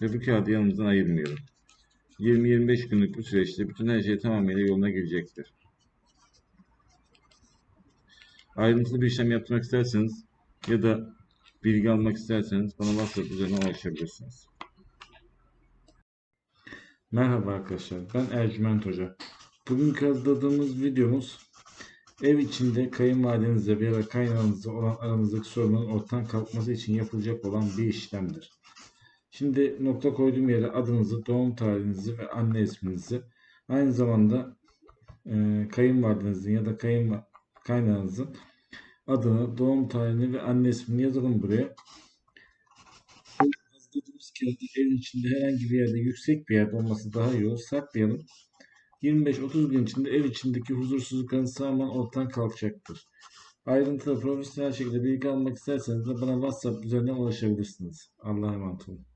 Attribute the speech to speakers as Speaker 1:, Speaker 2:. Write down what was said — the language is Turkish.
Speaker 1: bu kağıdı yanımızdan ayırmayalım. 20-25 günlük bu süreçte bütün her şey tamamıyla yoluna girecektir. Ayrıntılı bir işlem yapmak isterseniz ya da bilgi almak isterseniz bana WhatsApp üzerinden ulaşabilirsiniz. Merhaba arkadaşlar, ben Ercüment Hoca. Bugünkü hazırladığımız videomuz ev içinde kayınvalidenizle veya kaynağınızla olan aranızdaki sorunun ortadan kalkması için yapılacak olan bir işlemdir. Şimdi nokta koyduğum yere adınızı, doğum tarihinizi ve anne isminizi aynı zamanda e, kayınvalidenizin ya da kayın kaynağınızın adını, doğum tarihini ve anne ismini yazalım buraya. Hazırladığımız kağıdı evin içinde herhangi bir yerde yüksek bir yerde olması daha iyi olur. Saklayalım. 25-30 gün içinde ev içindeki huzursuzlukların tamamen ortadan kalkacaktır. Ayrıntılı profesyonel şekilde bilgi almak isterseniz de bana WhatsApp üzerinden ulaşabilirsiniz. Allah'a emanet olun.